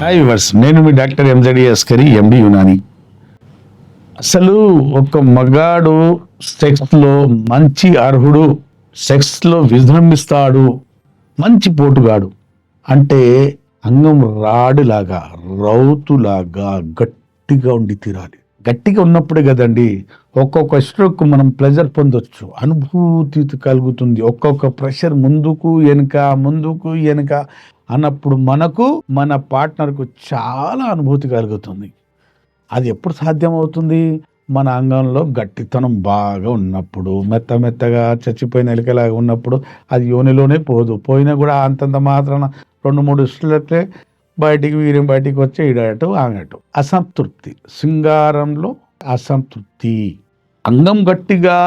Hi వర్స్ నేను మీ డాక్టర్ ఎంజడి అస్కరి ఎండి యునాని అసలు ఒక మగాడు సెక్స్లో మంచి అర్హుడు సెక్స్లో విజృంభిస్తాడు మంచి పోటుగాడు అంటే అంగం రాడులాగా రౌతులాగా గట్టిగా ఉండి తీరాలి. గట్టిగా ఉన్నప్పుడే కదండి ఒక్కొక్క స్ట్రోక్ మనం ప్లెజర్ పొందొచ్చు. అనుభూతి కలుగుతుంది. ఒక్కొక్క ప్రెషర్ ముందుకు వెనుక ముందుకు వెనుక అన్నప్పుడు మనకు మన పార్ట్నర్కు చాలా అనుభూతి కలుగుతుంది. అది ఎప్పుడు సాధ్యమవుతుంది? మన అంగంలో గట్టితనం బాగా ఉన్నప్పుడు మెత్త మెత్తగా చచ్చిపోయిన ఎలికలాగా ఉన్నప్పుడు అది యోనిలోనే పోదు. పోయినా కూడా అంతంత మాత్రాన రెండు మూడు ఇష్టలైతే బయటికి వీర్యం బయటికి వచ్చి ఇడటు ఆగటు అసంతృప్తి. శృంగారంలో అసంతృప్తి. అంగం గట్టిగా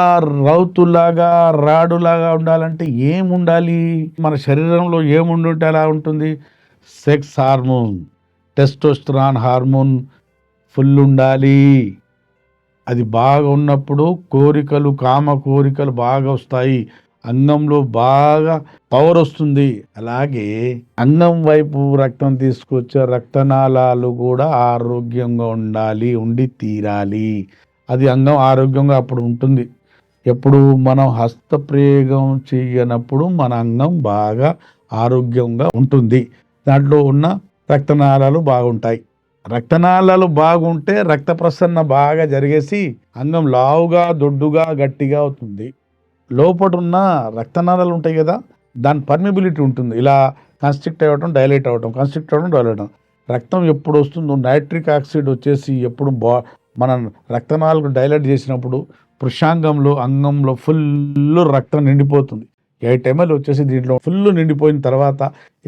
రౌతులాగా రాడులాగా ఉండాలంటే ఏముండాలి? మన శరీరంలో ఏముండుంటే అలా ఉంటుంది? Sex hormone testosterone hormone full ఉండాలి అది బాగా ఉన్నప్పుడు కోరికలు కామ కోరికలు బాగా వస్తాయి. అన్నంలో బాగా పవర్ వస్తుంది. అలాగే అన్నం వైపు రక్తం తీసుకొచ్చే రక్తనాళాలు కూడా ఆరోగ్యంగా ఉండాలి ఉండి తీరాలి. అది అంగం ఆరోగ్యంగా అప్పుడు ఉంటుంది. ఎప్పుడు మనం హస్తప్రయోగం చేయనప్పుడు మన అంగం బాగా ఆరోగ్యంగా ఉంటుంది. దాంట్లో ఉన్న రక్తనాళాలు బాగుంటాయి. రక్తనాళాలు బాగుంటే రక్త ప్రసరణ బాగా జరిగేసి అంగం లావుగా దొడ్డుగా గట్టిగా అవుతుంది. లోపటున్న రక్తనాళాలు ఉంటాయి కదా దాని పర్మిబిలిటీ ఉంటుంది. ఇలా కన్స్ట్రిక్ట్ అవ్వటం డైలైట్ అవ్వటం కన్స్ట్రిక్ట్ అవ్వడం డైలైట్ అవ్వడం రక్తం ఎప్పుడు వస్తుందో నైట్రిక్ ఆక్సైడ్ వచ్చేసి ఎప్పుడు బా మన రక్తనాళాలకు డైలైట్ చేసినప్పుడు పురుషాంగంలో అంగంలో ఫుల్ రక్తం నిండిపోతుంది. ఎయిట్ ఎంఎల్ వచ్చేసి దీంట్లో ఫుల్ నిండిపోయిన తర్వాత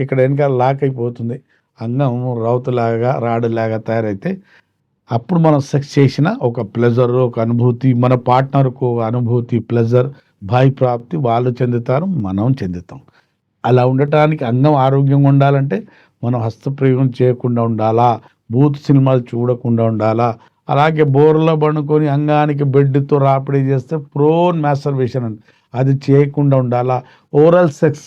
ఇక్కడ వెనకాల లాక్ అయిపోతుంది. అంగం రౌతులాగా రాడులాగా తయారైతే అప్పుడు మనం సెక్స్ చేసిన ఒక ప్లెజర్ ఒక అనుభూతి మన పార్ట్నర్కు ఒక అనుభూతి ప్లెజర్ భాయి ప్రాప్తి వాళ్ళు చెందుతారు మనం చెందుతాం. అలా ఉండటానికి అంగం ఆరోగ్యంగా ఉండాలంటే మనం హస్తప్రయోగం చేయకుండా ఉండాలా బూత్ సినిమాలు చూడకుండా ఉండాలా అలాగే బోర్లో పండుకొని అంగానికి బెడ్తో రాపిడి చేస్తే ప్రోన్ మ్యాస్టర్వేషన్ అని అది చేయకుండా ఉండాలా ఓరల్ సెక్స్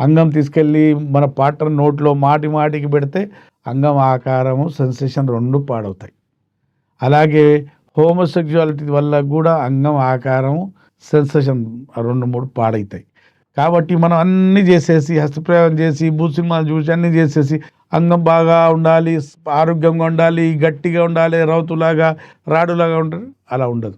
అంగం తీసుకెళ్ళి మన పార్ట్నర్ నోట్లో మాటి మాటికి పెడితే అంగం ఆకారము సెన్సేషన్ రెండు పాడవుతాయి. అలాగే హోమోసెక్చువాలిటీ వల్ల కూడా అంగం ఆకారం సెన్సేషన్ రెండు మూడు పాడవుతాయి కాబట్టి మనం అన్నీ చేసేసి హస్తప్రయోగం చేసి భూ సినిమాలు చూసి అన్నీ చేసేసి అంగం బాగా ఉండాలి ఆరోగ్యంగా ఉండాలి గట్టిగా ఉండాలి రౌతులాగా రాడులాగా ఉండాలి అలా ఉండదు.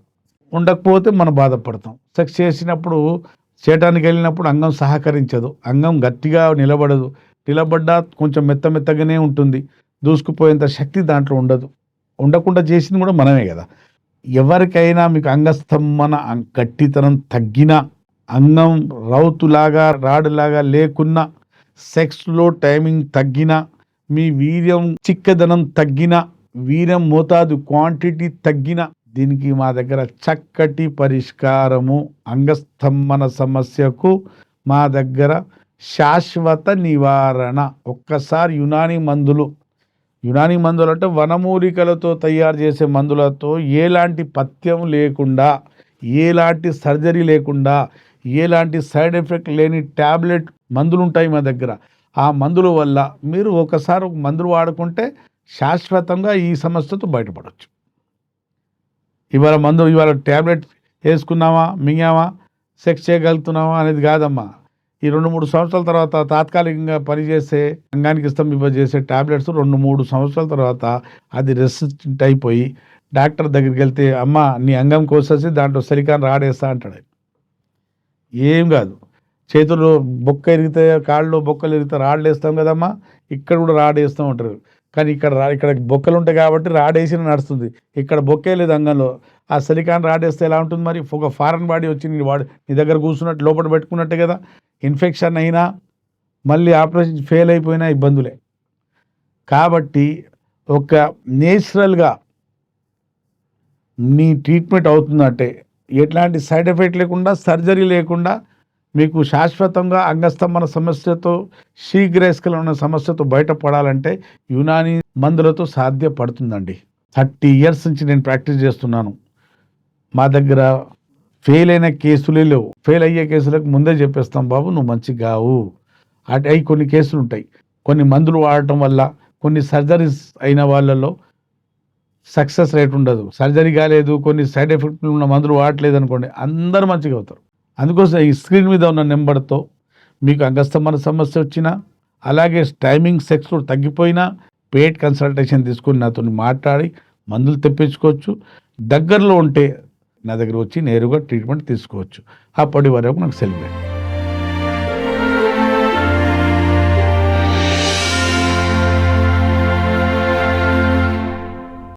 ఉండకపోతే మనం బాధపడతాం. సెక్స్ చేసినప్పుడు చేయటానికి వెళ్ళినప్పుడు అంగం సహకరించదు. అంగం గట్టిగా నిలబడదు. నిలబడ్డా కొంచెం మెత్త మెత్తగానే ఉంటుంది. దూసుకుపోయేంత శక్తి దాంట్లో ఉండదు. ఉండకుండా చేసింది కూడా మనమే కదా. ఎవరికైనా మీకు అంగస్తంభన గట్టితనం తగ్గిన అంగం రౌతులాగా రాడులాగా లేకున్నా సెక్స్లో టైమింగ్ తగ్గిన మీ వీర్యం చిక్కదనం తగ్గిన వీర్యం మోతాదు క్వాంటిటీ తగ్గిన దీనికి మా దగ్గర చక్కటి పరిష్కారము. అంగస్తంభన సమస్యకు మా దగ్గర శాశ్వత నివారణ. ఒక్కసారి యునాని మందులు యునాని మందులు అంటే వనమూలికలతో తయారు చేసే మందులతో ఎలాంటి పథ్యం లేకుండా ఎలాంటి సర్జరీ లేకుండా ఎలాంటి సైడ్ ఎఫెక్ట్ లేని ట్యాబ్లెట్ మందులు ఉంటాయి మా దగ్గర. ఆ మందుల వల్ల మీరు ఒకసారి ఒక మందులు వాడుకుంటే శాశ్వతంగా ఈ సమస్యతో బయటపడవచ్చు ఇవాళ మందు ఇవాళ ట్యాబ్లెట్ వేసుకున్నామా మింగామా సెక్స్ చేయగలుగుతున్నామా అనేది కాదమ్మా. ఈ రెండు మూడు సంవత్సరాల తర్వాత తాత్కాలికంగా పనిచేసే అంగానికి స్తంభింపజేసే టాబ్లెట్స్ రెండు మూడు సంవత్సరాల తర్వాత అది రెసిస్టెంట్ అయిపోయి డాక్టర్ దగ్గరికి వెళ్తే అమ్మ నీ అంగం కోసేసి దాంట్లో సిలికాన్ రాడేస్తా అంటాడు. ఏం కాదు. చేతుల్లో బొక్క ఎరిగితే కాళ్ళు బొక్కలు ఎరిగితే రాళ్ళు వేస్తాం కదమ్మా. ఇక్కడ కూడా రాడేస్తూ ఉంటారు కానీ ఇక్కడ రా ఇక్కడ బొక్కలు ఉంటాయి కాబట్టి రాడేసి నడుస్తుంది. ఇక్కడ బొక్కే లేదు అంగంలో. ఆ సిలికాన్ రాడేస్తే ఎలా ఉంటుంది మరి? ఒక ఫారెన్ బాడీ వచ్చి నీ వాడు నీ దగ్గర కూర్చున్నట్టు లోపల పెట్టుకున్నట్టే కదా. ఇన్ఫెక్షన్ అయినా మళ్ళీ ఆపరేషన్ ఫెయిల్ అయిపోయినా ఇబ్బందులే. కాబట్టి ఒక నేచురల్గా నీ ట్రీట్మెంట్ అవుతుందంటే ఎట్లాంటి సైడ్ ఎఫెక్ట్ లేకుండా సర్జరీ లేకుండా మీకు శాశ్వతంగా అంగస్తంభన సమస్యతో శీఘ్రస్కలు ఉన్న సమస్యతో బయటపడాలంటే యునాని మందులతో సాధ్యపడుతుందండి. థర్టీ ఇయర్స్ నుంచి నేను ప్రాక్టీస్ చేస్తున్నాను. మా దగ్గర ఫెయిల్ అయిన కేసులే లేవు. ఫెయిల్ అయ్యే కేసులకు ముందే చెప్పేస్తాం బాబు నువ్వు మంచి కావు అటు అయి కొన్ని కేసులు ఉంటాయి కొన్ని మందులు వాడటం వల్ల కొన్ని సర్జరీస్ అయిన వాళ్ళలో సక్సెస్ రేట్ ఉండదు. సర్జరీ కాలేదు కొన్ని సైడ్ ఎఫెక్ట్లు ఉన్న మందులు వాడట్లేదు అనుకోండి అందరూ మంచిగా అవుతారు. అందుకోసం ఈ స్క్రీన్ మీద ఉన్న నెంబర్తో మీకు అంగస్తమన సమస్య వచ్చినా అలాగే టైమింగ్ సెక్స్ తగ్గిపోయినా పేట్ కన్సల్టేషన్ తీసుకుని నాతో మాట్లాడి మందులు తెప్పించుకోవచ్చు. దగ్గరలో ఉంటే నా దగ్గర వచ్చి నేరుగా ట్రీట్మెంట్ తీసుకోవచ్చు. అప్పటి వరకు నాకు సెలబ్రేట్